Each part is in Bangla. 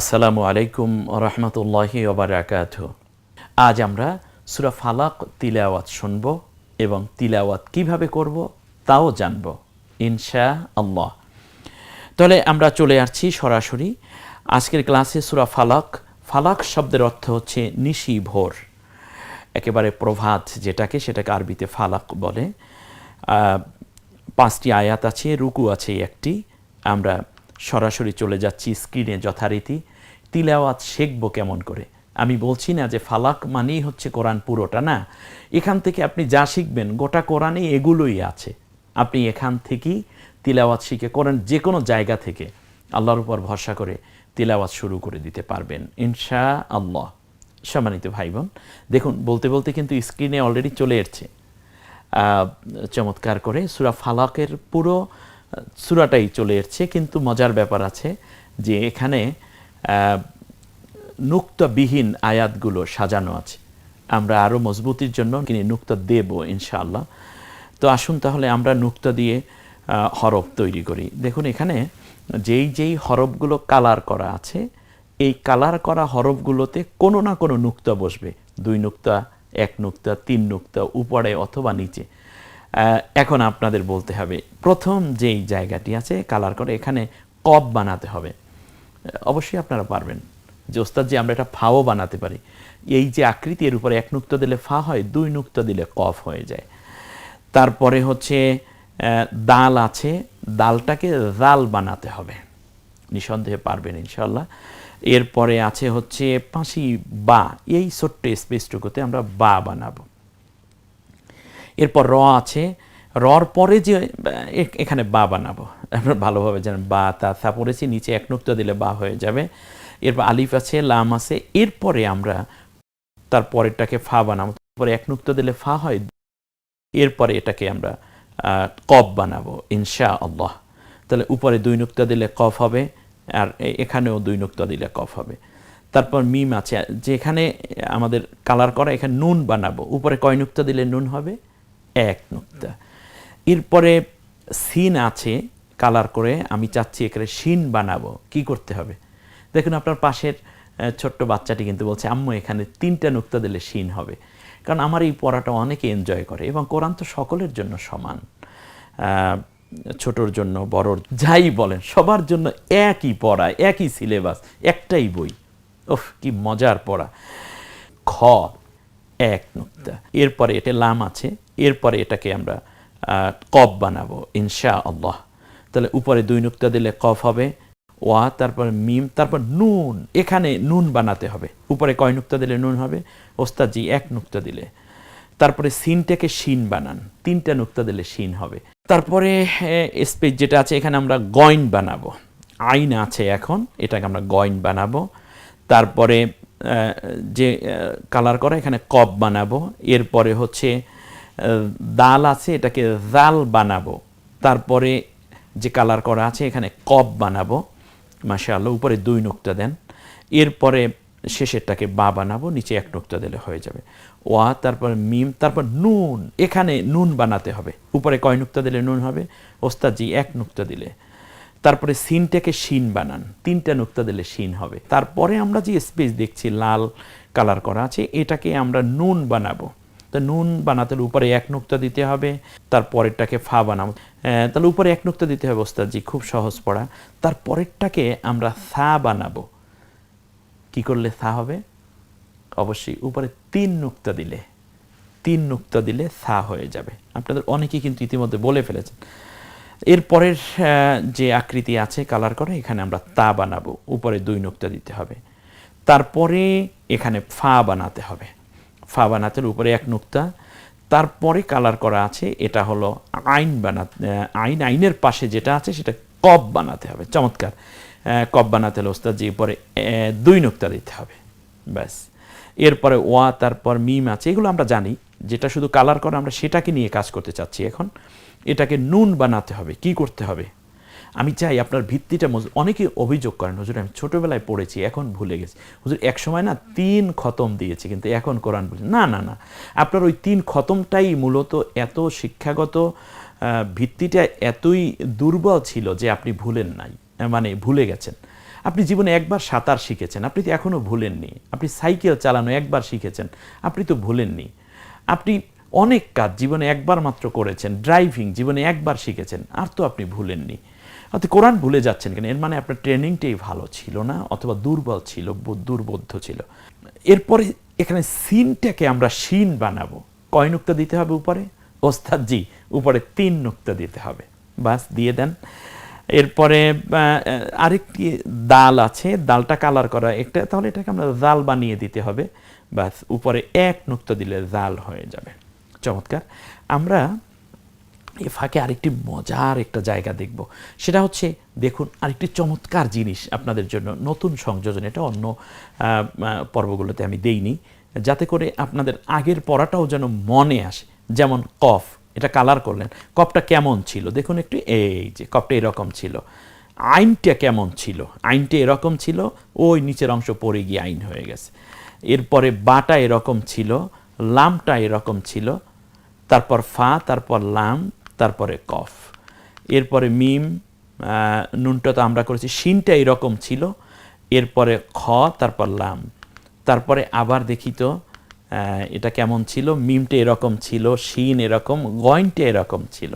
আসসালামু আলাইকুম রহমতুল্লাহি ওবরাকাত আজ আমরা সুরা ফালাক তিলাওয়াত শুনব এবং তিলাওয়াত কীভাবে করব তাও জানব ইনশা আল্লাহ তাহলে আমরা চলে আসছি সরাসরি। আজকের ক্লাসে সুরা ফালাক ফালাক শব্দের অর্থ হচ্ছে নিশি ভোর। একেবারে প্রভাত যেটাকে সেটাকে আরবিতে ফালাক বলে। পাঁচটি আয়াত আছে, রুকু আছে একটি। আমরা সরাসরি চলে যাচ্ছি স্ক্রিনে যথারীতি। তিলাওয়াত শিখব কেমন করে? আমি বলছি না যে ফালাক মানেই হচ্ছে কোরআন পুরোটা, না। এখান থেকে আপনি যা শিখবেন, গোটা কোরআনে এগুলোই আছে। আপনি এখান থেকেই তিলাওয়াত শিখে কোরআন যে কোনো জায়গা থেকে। আল্লাহর উপর ভরসা করে তিলাওয়াত শুরু করে দিতে পারবেন ইনশা আল্লাহ সম্মানিত ভাই বোন দেখুন, বলতে বলতে কিন্তু স্ক্রিনে অলরেডি চলে এসছে। চমৎকার করে সুরা ফালাকের পুরো সুরাটাই চলে এসছে, কিন্তু মজার ব্যাপার আছে যে এখানে নুক্তাবিহীন আয়াতগুলো সাজানো আছে। আমরা আরও মজবুতির জন্য কিনে নুক্তা দেব ইনশাআল্লাহ। তো আসুন তাহলে আমরা নুক্তা দিয়ে হরফ তৈরি করি। দেখুন এখানে যেই যেই হরফগুলো কালার করা আছে, এই কালার করা হরফগুলোতে কোনো না কোনো নুক্তা বসবে। দুই নুক্তা, এক নুক্তা, তিন নুক্তা, উপরে অথবা নিচে। এখন আপনাদের বলতে হবে, প্রথম যেই জায়গাটি আছে কালার করে এখানে কপ বানাতে হবে। অবশ্যই আপনারা পারবেন। যে ওস্তাদ যে আমরা এটা ফাও বানাতে পারি। এই যে আকৃতি এর উপরে এক নুক্তা দিলে ফা হয়, দুই নুক্তা দিলে কফ হয়ে যায়। তারপরে হচ্ছে দাল আছে, দালটাকে জাল বানাতে হবে। নিঃসন্দেহে পারবেন ইনশাল্লাহ এরপরে আছে হচ্ছে পাঁচি বা, এই ছোট্ট স্পেসটুকুতে আমরা বা বানাবো। এরপর র আছে। রর পরে যে এখানে বা বানাবো। আমরা ভালোভাবে জানেন বা, তা থা পড়েছি, নিচে এক নুক্তা দিলে বা হয়ে যাবে। এরপর আলিফ আছে, লাম আছে, এরপরে আমরা তার পরেরটাকে ফা বানাবো। তারপরে এক নুক্তা দিলে ফা হয়, এরপরে এটাকে আমরা কফ বানাবো ইনশা আল্লাহ তাহলে উপরে দুই নুক্তা দিলে কফ হবে, আর এখানেও দুই নুক্তা দিলে কফ হবে। তারপর মিম আছে, যেখানে আমাদের কালার করা, এখানে নুন বানাবো। উপরে কয় নুক্তা দিলে নুন হবে? এক নুক্তা। এরপরে সিন আছে, কালার করে আমি চাচ্ছি এখানে সিন বানাবো। কি করতে হবে? দেখুন, আপনার পাশের ছোট্ট বাচ্চাটি কিন্তু বলছে, আম্মু, এখানে তিনটা নুক্তা দিলে সিন হবে। কারণ আমার এই পড়াটা অনেকে এনজয় করে এবং কোরআন তো সকলের জন্য সমান। ছোটর জন্য, বড়র, যাই বলেন, সবার জন্য একই পড়া, একই সিলেবাস একটাই বই। ওফ কি মজার পড়া। খ এক নুক্তা। এরপরে এটা লাম আছে, এরপরে এটাকে আমরা কফ বানাবো ইনশা আল্লাহ তাহলে উপরে দুই নুক্তা দিলে কফ হবে, ওয়া, তারপর মিম, তারপর নুন। এখানে নুন বানাতে হবে। উপরে কয় নুক্তা দিলে নুন হবে? ওস্তাদজি, এক নুক্তা দিলে। তারপরে সিনটাকে শিন বানান। তিনটা নুক্তা দিলে শিন হবে। তারপরে স্পেস যেটা আছে, এখানে আমরা গয়ন বানাবো। আইন আছে এখন, এটাকে আমরা গয়ন বানাবো। তারপরে যে কালার করা, এখানে কপ বানাবো। এরপরে হচ্ছে দাল আছে, এটাকে জাল বানাবো। তারপরে যে কালার করা আছে, এখানে কপ বানাবো। মাশাআল্লাহ, উপরে দুই নুক্তা দেন। এরপরে শেষেরটাকে বা বানাবো, নিচে এক নুক্তা দিলে হয়ে যাবে। ওয়া, তারপর মিম, তারপর নুন। এখানে নুন বানাতে হবে। উপরে কয় নুক্তা দিলে নুন হবে? ওস্তাদজি, এক নুক্তা দিলে। তারপরে সিনটাকে শিন বানান। তিনটা নুক্তা দিলে শিন হবে। তারপরে আমরা যে স্পেস দেখছি, লাল কালার করা আছে, এটাকে আমরা নুন বানাবো। তো নুন বানাতে উপরে এক নুক্তা দিতে হবে তারপরেরটাকে ফা বানাবো। তাহলে উপরে এক নুক্তা দিতে হবে ওস্তাদজি, খুব সহজ পড়া। তারপরেরটাকে আমরা সা বানাবো। কি করলে সা হবে? অবশ্যই উপরে তিন নুক্তা দিলে, তিন নুক্তা দিলে সা হয়ে যাবে। আপনাদের অনেকেই কিন্তু ইতিমধ্যে বলে ফেলেছেন। এরপরের যে আকৃতি আছে কালার করে, এখানে আমরা তা বানাবো। উপরে দুই নুক্তা দিতে হবে। তারপরে এখানে ফা বানাতে হবে। ফা বানাতে উপরে এক নুক্তা। তারপরে কালার করা আছে, এটা হলো আইন বানাতে আইন, আইনের পাশে যেটা আছে, সেটা কপ বানাতে হবে। চমৎকার। কপ বানাতে হলে যে পরে দুই নুক্তা দিতে হবে। ব্যাস। এরপরে ওয়া, তারপর মিম আছে, এগুলো আমরা জানি। যেটা শুধু কালার করা আমরা সেটাকে নিয়ে কাজ করতে চাচ্ছি এখন। এটাকে নুন বানাতে হবে। কি করতে হবে? আমি চাই আপনার ভিত্তিটা অনেকে অভিযোগ করেন, হুজুর, আমি ছোটোবেলায় পড়েছি, এখন ভুলে গেছি। হুজুর, এক সময় না তিন খতম দিয়েছি, কিন্তু এখন কোরআন বলছি, না না না, আপনার ওই তিন খতমটাই মূলত এত শিক্ষাগত ভিত্তিটা এতই দুর্বল ছিল যে আপনি ভুলেন নাই মানে ভুলে গেছেন। আপনি জীবনে একবার সাঁতার শিখেছেন, আপনি তো এখনও ভুলেননি। আপনি সাইকেল চালানো একবার শিখেছেন, আপনি তো ভুলেননি। আপনি অনেক কাজ জীবনে একবার মাত্র করেছেন ড্রাইভিং জীবনে একবার শিখেছেন, আর তো আপনি ভুলেননি। অর্থাৎ কোরআন ভুলে যাচ্ছেন কেন? এর মানে আপনার ট্রেনিংটাই ভালো ছিল না, অথবা দুর্বল ছিল দুর্বোধ্য ছিল। এরপরে এখানে সিনটাকে আমরা সিন বানাবো। কয় নুক্তা দিতে হবে উপরে? ওস্তাদ, জি, উপরে তিন নুক্তা দিতে হবে। বাস, দিয়ে দেন। এরপরে আরেকটি দাল আছে, দালটা কালার করা। একটা, তাহলে এটাকে আমরা জাল বানিয়ে দিতে হবে। বাস, উপরে এক নুক্তা দিলে জাল হয়ে যাবে। চমৎকার। আমরা এ ফাঁকে আরেকটি মজার একটা জায়গা দেখব। সেটা হচ্ছে, দেখুন, আরেকটি চমৎকার জিনিস আপনাদের জন্য নতুন সংযোজন। এটা অন্য পর্বগুলোতে আমি দেইনি। যাতে করে আপনাদের আগের পড়াটাও যেন মনে আসে। যেমন কফ, এটা কালার করলেন। কফটা কেমন ছিল? দেখুন একটু, এই যে কফটা এরকম ছিল। আইনটা কেমন ছিল? আইনটা এরকম ছিল, ওই নিচের অংশ পড়ে গিয়ে আইন হয়ে গেছে। এরপরে বাটা এরকম ছিল, লামটা এরকম ছিল তারপর ফা, তারপর লাম, তারপরে কফ। এরপরে মিম নুনটা তো আমরা করেছি, শিনটা এরকম ছিল। এরপরে খ, তারপর লাম। তারপরে আবার দেখি তো এটা কেমন ছিল? মিমটা এরকম ছিল, শিন এরকম, গয়নটা এরকম ছিল।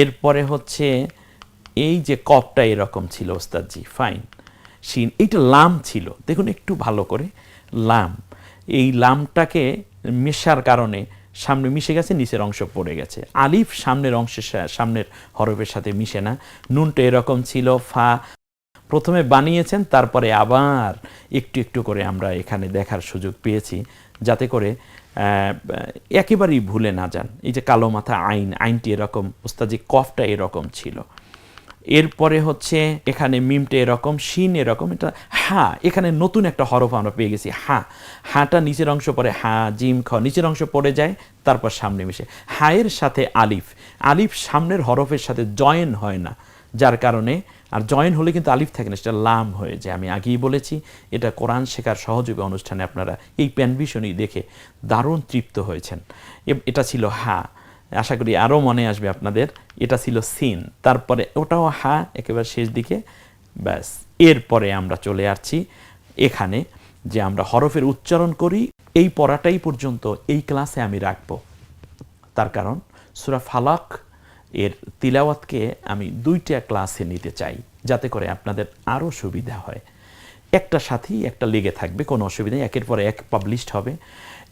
এরপরে হচ্ছে, এই যে কপটা এরকম ছিল, ওস্তাদজি, ফাইন। শিন, এইটা লাম ছিল। দেখুন, একটু ভালো করে, লাম। এই লামটাকে মেশার কারণে সামনে মিশে গেছে, নিচের অংশ পড়ে গেছে। আলিফ সামনের অংশের সামনের হরফের সাথে মিশে না। নুনটা এরকম ছিল, ফা। প্রথমে বানিয়েছেন, তারপরে আবার একটু একটু করে আমরা এখানে দেখার সুযোগ পেয়েছি, যাতে করে একেবারেই ভুলে না যান। এই যে কালো মাথা আইন, আইনটি এরকম ওস্তাজি কফটা এরকম ছিল। এরপরে হচ্ছে এখানে মিমটে এরকম, শিন এরকম, এটা হা, এখানে নতুন একটা হরফ আমরা পেয়ে গেছি, হা। হাটা নিচের অংশ পড়ে হা, জিম, খ, নিচের অংশ পড়ে যায়, তারপর সামনে মিশে। হায়ের সাথে আলিফ আলিফ সামনের হরফের সাথে জয়েন হয় না, যার কারণে, আর জয়েন হলে কিন্তু আলিফ থাকে না, সেটা লাম হয়ে যায়। আমি আগেই বলেছি, এটা কোরআন শেখার সহযোগী অনুষ্ঠানে আপনারা এই প্যানভিশনই দেখে দারুণ তৃপ্ত হয়েছেন। এটা ছিল হা। আশা করি আরও মনে আসবে আপনাদের, এটা ছিল সিন। তারপরে ওটাও হা, একেবারে শেষ দিকে, ব্যাস। এরপরে আমরা চলে আসছি এখানে, যে আমরা হরফের উচ্চারণ করি, এই পড়াটাই পর্যন্ত এই ক্লাসে আমি রাখব। তার কারণ, সুরা ফালাক এর তিলাওয়াতকে আমি দুইটা ক্লাসে নিতে চাই, যাতে করে আপনাদের আরও সুবিধা হয়। একটা সাথেই একটা লেগে থাকবে, কোনো অসুবিধা একের পর এক পাবলিশড হবে।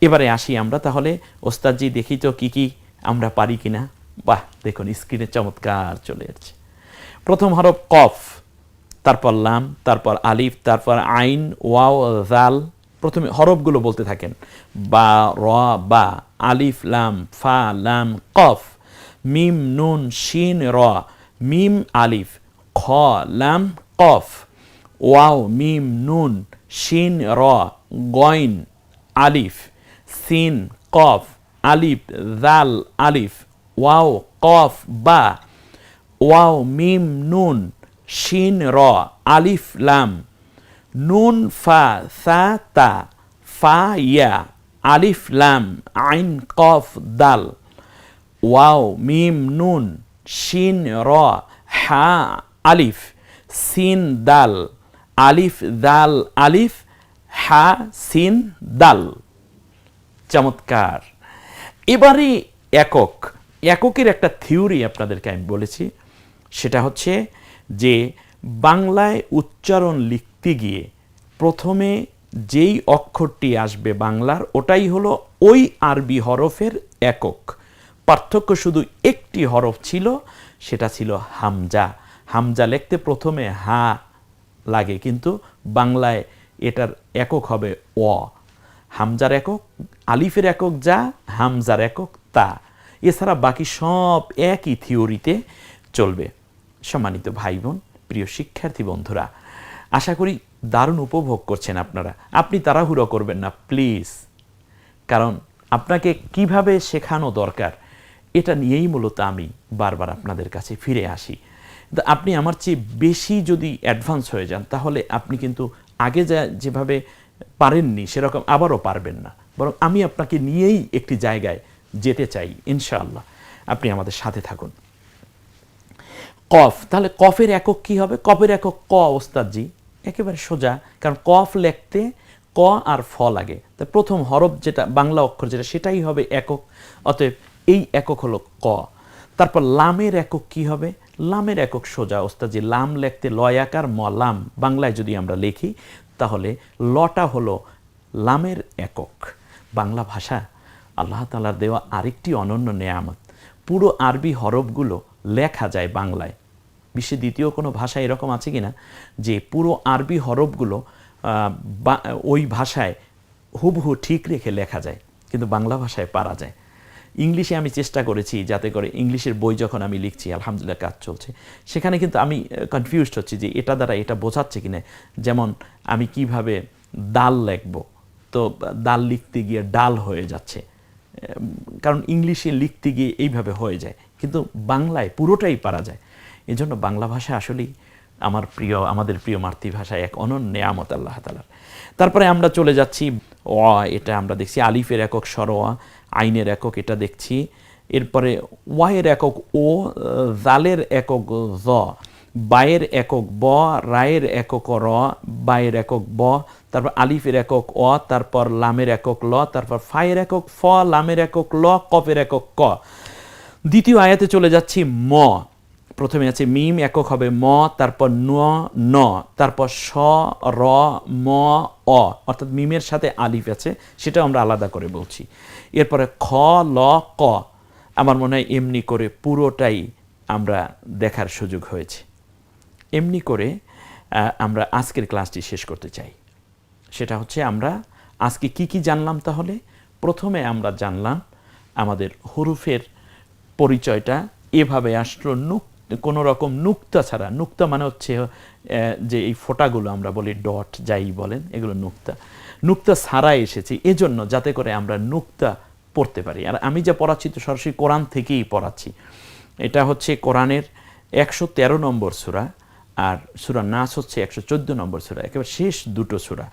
এবারে আসি আমরা তাহলে। ওস্তাদজি দেখি তো কী কী আমরা পারি কিনা? বাহ, দেখুন স্ক্রিনে চমৎকার চলে যাচ্ছে। প্রথম হরফ কফ, তারপর লাম, তারপর আলিফ, তারপর আইন, ওয়াও জাল প্রথমে হরফগুলো বলতে থাকেন। বা, র, বা, আলিফ, লাম, ফা, লাম, কফ, মিম, নুন, শিন, র, মিম, আলিফ, খ, লাম, কফ, ওয়াও, মিম, নুন, শিন, র গইন আলিফ, সিন, কফ আলিফ জাল আলিফ ওয়াও কফ বা ওয়াও মিম নুন শিন র আলিফ লাম নুন ফা সা তা ফা ইয়া আলিফ লাম আইন কফ দাল ওয়াও মিম নুন শিন র হা আলিফ সিন দাল আলিফ দাল আলিফ হা সিন দাল চমৎকার। এবারে একক, এককের একটা থিওরি আপনাদেরকে আমি বলেছি। সেটা হচ্ছে যে বাংলায় উচ্চারণ লিখতে গিয়ে প্রথমে যেই অক্ষরটি আসবে বাংলার, ওটাই হলো ওই আরবি হরফের একক। পার্থক্য শুধু একটি হরফ ছিল, সেটা ছিল হামজা। হামজা লিখতে প্রথমে হা লাগে, কিন্তু বাংলায় এটার একক হবে অ। হামজার একক, আলিফের একক যা, হামজার একক তা। এছাড়া বাকি সব একই থিওরিতে চলবে। সম্মানিত ভাই বোন প্রিয় শিক্ষার্থী বন্ধুরা, আশা করি দারুণ উপভোগ করছেন আপনারা। আপনি তাড়াহুড়ো করবেন না, প্লিজ। কারণ আপনাকে কীভাবে শেখানো দরকার, এটা নিয়েই মূলত আমি বারবার আপনাদের কাছে ফিরে আসি। আপনি আমার চেয়ে বেশি যদি অ্যাডভান্স হয়ে যান, তাহলে আপনি কিন্তু আগে যা, যেভাবে পারেননি, সেরকম আবারও পারবেন না। বরং আমি আপনাকে নিয়েই একটি জায়গায় যেতে চাই, ইনশাআল্লাহ। আপনি আমাদের সাথে থাকুন। কফ, তাহলে কফের একক কি হবে? কফের একক ক ওস্তাদজি একেবারে সোজা, কারণ কফ লেখতে ক আর ফ লাগে। তা প্রথম হরফ যেটা, বাংলা অক্ষর যেটা, সেটাই হবে একক। অতএব এই একক হলো ক। তারপর লামের একক কি হবে? লামের একক সোজা ওস্তাজি লাম লিখতে লয়াকার ম, লাম। বাংলায় যদি আমরা লিখি তাহলে লটা হলো লামের একক। বাংলা ভাষা আল্লাহ তালার দেওয়া আরেকটি অনন্য নেয়ামত। পুরো আরবি হরফগুলো লেখা যায় বাংলায়। বিশ্বের দ্বিতীয় কোনো ভাষা এরকম আছে কিনা? যে পুরো আরবি হরফগুলো ওই ভাষায় হুবহু ঠিক রেখে লেখা যায়, কিন্তু বাংলা ভাষায় পারা যায়। ইংলিশে আমি চেষ্টা করেছি যাতে করে ইংলিশের বই যখন আমি লিখছি আলহামদুলিল্লাহ কাজ চলছে। সেখানে কিন্তু আমি কনফিউজড হচ্ছি যে এটা দ্বারা এটা বোঝাচ্ছে কিনা। যেমন আমি কীভাবে দাল লিখব তো দাল লিখতে গিয়ে ডাল হয়ে যাচ্ছে। কারণ ইংলিশে লিখতে গিয়ে এইভাবে হয়ে যায় কিন্তু বাংলায় পুরোটাই পারা যায়। এজন্য বাংলা ভাষা আসলেই আমার প্রিয় আমাদের প্রিয় মাতৃভাষা এক অনন্য নেয়ামত আল্লাহ তালার তারপরে আমরা চলে যাচ্ছি অ এটা আমরা দেখছি আলিফের একক সর অ, আইনের একক, এটা দেখছি। এরপরে ওয়াইয়ের একক ও জালের একক জ। বায়ের একক ব, রায়ের একক র, বায়ের একক ব, তারপর আলিফের একক অ, তারপর লামের একক ল, তারপর ফায়ের একক ফ, লামের একক ল কপের একক ক। দ্বিতীয় আয়াতে চলে যাচ্ছি ম। প্রথমে আছে মিম একক হবে ম, তারপর ন ন, তারপর স, র, ম, অ। অর্থাৎ মিমের সাথে আলিফ আছে সেটা আমরা আলাদা করে বলছি। এরপরে খ, ল, ক। আমার মনে হয় এমনি করে পুরোটাই আমরা দেখার সুযোগ হয়েছে। এমনি করে আমরা আজকের ক্লাসটি শেষ করতে চাই। সেটা হচ্ছে আমরা আজকে কি কি জানলাম তাহলে? প্রথমে আমরা জানলাম আমাদের হরুফের পরিচয়টা, এভাবে আসলো, নুক কোনো রকম নুক্তা ছাড়া, নুক্তা মানে হচ্ছে যে এই ফোঁটাগুলো আমরা বলি ডট, যাই বলেন, এগুলো নুক্তা। নুক্তা ছাড়া এসেছি, এজন্য যাতে করে আমরা নুক্তা পড়তে পারি। আর আমি যা পড়াচ্ছি তো সরাসরি কোরআন থেকেই পড়াচ্ছি। এটা হচ্ছে কোরআনের একশো তেরো নম্বর সুরা, আর সুরা নাস হচ্ছে একশো চোদ্দ নম্বর সুরা, একেবারে শেষ দুটো সুরা।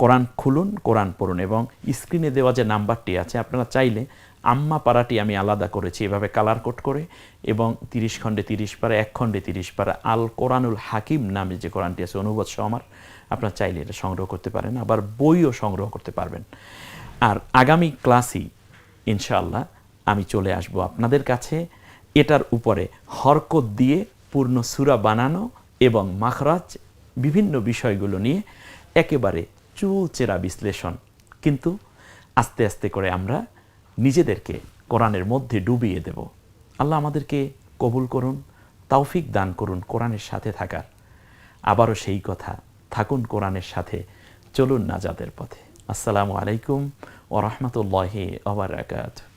কোরআন খুলুন, কোরআন পড়ুন, এবং স্ক্রিনে দেওয়া যে নাম্বারটি আছে, আপনারা চাইলে আম্মা পাড়াটি আমি আলাদা করেছি, এভাবে কালার কোড করে এবং তিরিশ খণ্ডে তিরিশ পারা এক খণ্ডে তিরিশ পারা আল কোরআনুল হাকিম নামে যে কোরআনটি আছে, অনুবাদ সহ আমার। আপনার চাইলে এটা সংগ্রহ করতে পারেন, আবার বইও সংগ্রহ করতে পারবেন। আর আগামী ক্লাসই ইনশাআল্লাহ আমি চলে আসব আপনাদের কাছে। এটার উপরে হরকত দিয়ে পূর্ণ সুরা বানানো এবং মাখরাজ বিভিন্ন বিষয়গুলো নিয়ে একেবারে চুলচেরা বিশ্লেষণ। কিন্তু আস্তে আস্তে করে আমরা নিজেদেরকে কোরআনের মধ্যে ডুবিয়ে দেব। আল্লাহ আমাদেরকে কবুল করুন, তৌফিক দান করুন কোরআনের সাথে থাকার। আবারও সেই কথা, থাকুন কোরআনের সাথে, চলুন না যাদের পথে। আসসালামু আলাইকুম ও রহমতুল্লাহি আবরাকাত